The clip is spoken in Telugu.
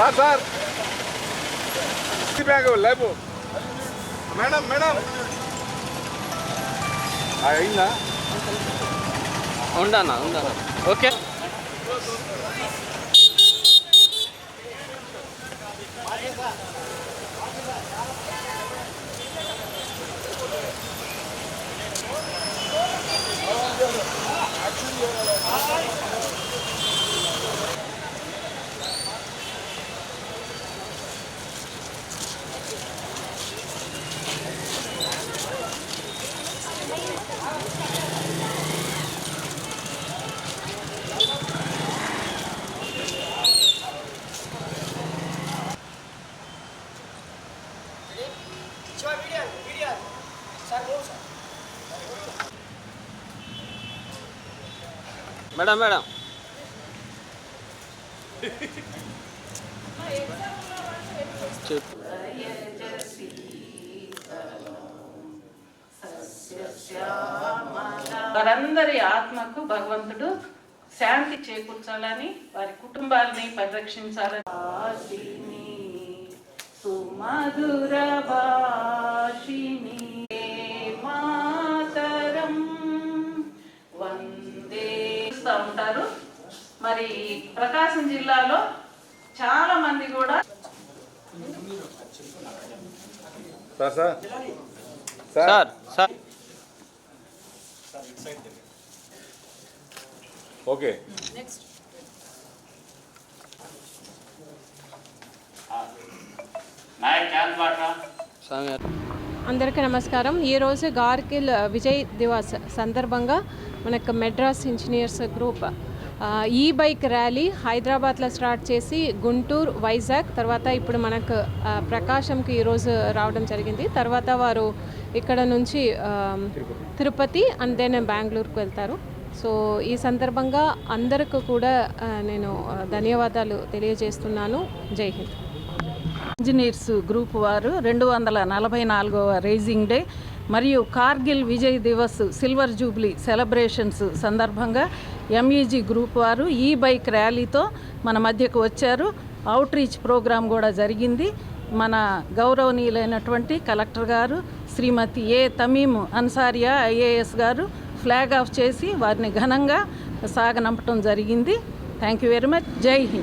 Sir sir. బ్యాగ్ లేపు. Madam madam. అయిందా? ఉండనా ఉండనా ఓకే. Madam madam. చెప్పు వారందరి ఆత్మకు భగవంతుడు శాంతి చేకూర్చాలని వారి కుటుంబాలని పరిరక్షించాలని. సుమధుర భాషిణి ఉంటారు మరి ప్రకాశం జిల్లాలో చాలా మంది కూడా sir sir. Sir sir. Okay. Swamy గారు అందరికీ నమస్కారం. ఈరోజు గార్గిల్ విజయ్ దివాస్ సందర్భంగా మనకు మెడ్రాస్ ఇంజనీర్స్ గ్రూప్ ఈ బైక్ ర్యాలీ హైదరాబాద్లో స్టార్ట్ చేసి గుంటూరు వైజాగ్ తర్వాత ఇప్పుడు మనకు ప్రకాశంకి ఈరోజు రావడం జరిగింది. తర్వాత వారు ఇక్కడ నుంచి తిరుపతి అండ్ దెన్ బెంగళూరుకు వెళ్తారు. సో ఈ సందర్భంగా అందరికీ కూడా నేను ధన్యవాదాలు తెలియజేస్తున్నాను. జై హింద్. ఇంజనీర్స్ గ్రూప్ వారు రెండు వందల నలభై నాలుగవ రేజింగ్ డే మరియు Kargil Vijay Diwas silver jubilee celebrations సందర్భంగా ఎంఈజీ గ్రూప్ వారు ఈ బైక్ ర్యాలీతో మన మధ్యకు వచ్చారు. అవుట్ రీచ్ ప్రోగ్రాం కూడా జరిగింది. మన గౌరవనీయులైనటువంటి కలెక్టర్ గారు Shrimati A Tamim Ansariya IAS garu flag off చేసి వారిని ఘనంగా సాగనంపటం జరిగింది. థ్యాంక్ యూ వెరీ మచ్ జై హింద్.